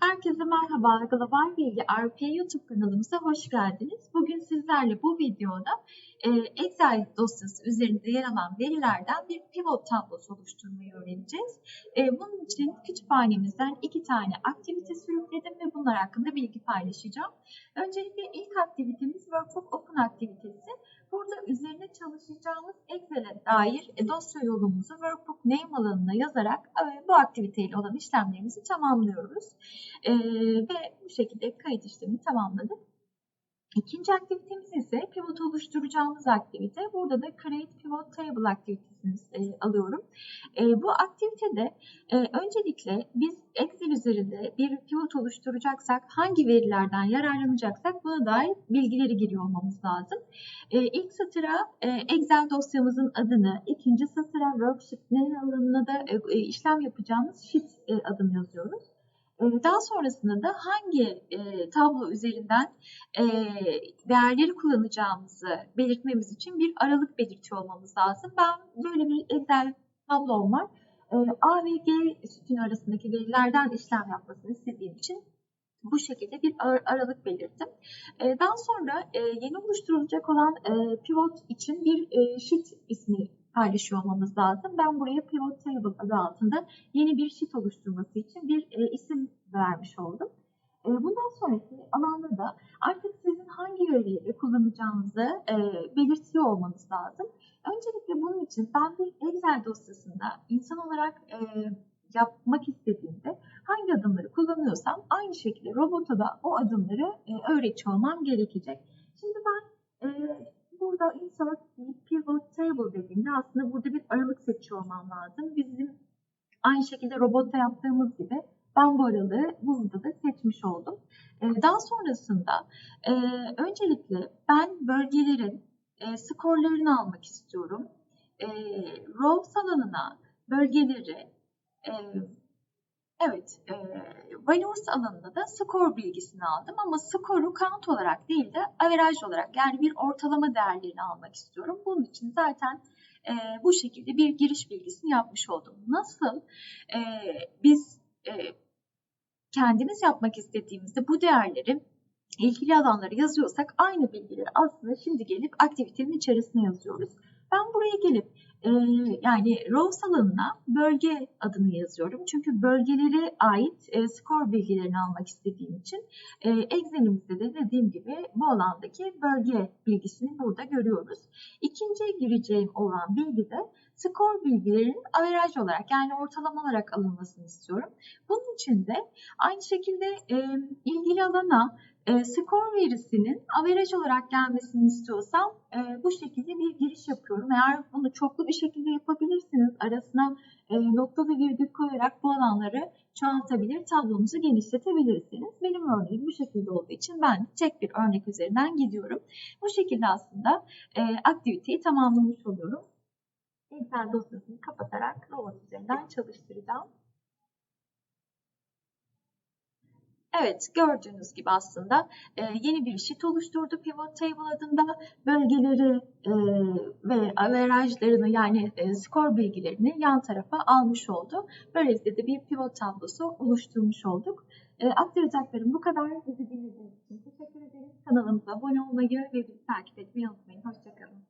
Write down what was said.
Herkese merhaba. Global Bilgi RPA YouTube kanalımıza hoş geldiniz. Bugün sizlerle bu videoda e, Excel dosyası üzerinde yer alan verilerden bir pivot tablosu oluşturmayı öğreneceğiz. E, bunun için kütüphanemizden iki tane aktivite sürükledim ve bunlar hakkında bilgi paylaşacağım. Öncelikle ilk aktivitemiz Workbook Open aktivitesi. Burada üzerine çalışacağımız Excel'e dair e, dosya yolumuzu Workbook Name alanına yazarak e, bu aktiviteyle olan işlemlerimizi tamamlıyoruz. E, ve bu şekilde kayıt işlemini tamamladık. İkinci aktivitemiz ise pivot oluşturacağımız aktivite. Burada da Create Pivot Table aktivitesini e, alıyorum. E, bu aktivitede e, öncelikle biz Excel üzerinde bir pivot oluşturacaksak hangi verilerden yararlanacaksak buna dair bilgileri giriyor olmamız lazım. E, ilk satıra e, Excel dosyamızın adını, ikinci satıra Worksheet name alanına da e, işlem yapacağımız Sheet e, adını yazıyoruz. Daha sonrasında da hangi e, tablo üzerinden e, değerleri kullanacağımızı belirtmemiz için bir aralık belirtiyor olmamız lazım. Ben böyle bir Excel tablom var. E, A ve G sütun arasındaki verilerden işlem yapmasını istediğim için bu şekilde bir ar aralık belirttim. E, daha sonra e, yeni oluşturulacak olan e, pivot için bir e, sheet ismi paylaşıyor olmamız lazım. Ben buraya pivot table adı altında yeni bir sheet oluşturması için bir e, isim vermiş oldum. E, bundan sonraki alanda da artık sizin hangi verileri kullanacağınızı e, belirtiyor olmanız lazım. Öncelikle bunun için ben bir Excel dosyasında insan olarak e, yapmak istediğimde hangi adımları kullanıyorsam aynı şekilde robota da o adımları e, öğretiyor olmam gerekecek. Şimdi ben e, burada insert pivot table dediğimde aslında burada bir aralık seçiyor olmam lazım. Bizim aynı şekilde robotta yaptığımız gibi ben bu aralığı burada da seçmiş oldum. E, daha sonrasında e, öncelikle ben bölgelerin e, skorlarını almak istiyorum. E, rows alanına bölgeleri Evet, e, values alanında da skor bilgisini aldım ama skoru count olarak değil de average olarak yani bir ortalama değerlerini almak istiyorum. Bunun için zaten e, bu şekilde bir giriş bilgisini yapmış oldum. Nasıl e, biz e, kendimiz yapmak istediğimizde bu değerleri ilgili alanları yazıyorsak aynı bilgileri aslında şimdi gelip aktivitenin içerisine yazıyoruz. Ben buraya gelip yani rows alanına bölge adını yazıyorum. Çünkü bölgelere ait e, skor bilgilerini almak istediğim için e, Excel'imizde de dediğim gibi bu alandaki bölge bilgisini burada görüyoruz. İkinci gireceğim olan bilgi de skor bilgilerinin averaj olarak yani ortalama olarak alınmasını istiyorum. Bunun için de aynı şekilde e, ilgili alana e, skor verisinin averaj olarak gelmesini istiyorsam e, bu şekilde bir giriş yapıyorum. Eğer bunu çoklu bir şekilde yapabilirsiniz, arasına e, noktalı virgül koyarak bu alanları çoğaltabilir, tablomuzu genişletebilirsiniz. Benim örneğim bu şekilde olduğu için ben tek bir örnek üzerinden gidiyorum. Bu şekilde aslında e, aktiviteyi tamamlamış oluyorum. Excel dosyasını kapatarak robot üzerinden çalıştıracağım. Evet gördüğünüz gibi aslında e, yeni bir sheet oluşturdu Pivot Table adında. Bölgeleri e, ve averajlarını yani e, skor bilgilerini yan tarafa almış oldu. Böylelikle de bir pivot tablosu oluşturmuş olduk. E, aktaracaklarım bu kadar. Bizi dinlediğiniz için teşekkür ederim. Kanalımıza abone olmayı ve bizi takip etmeyi unutmayın. Hoşçakalın.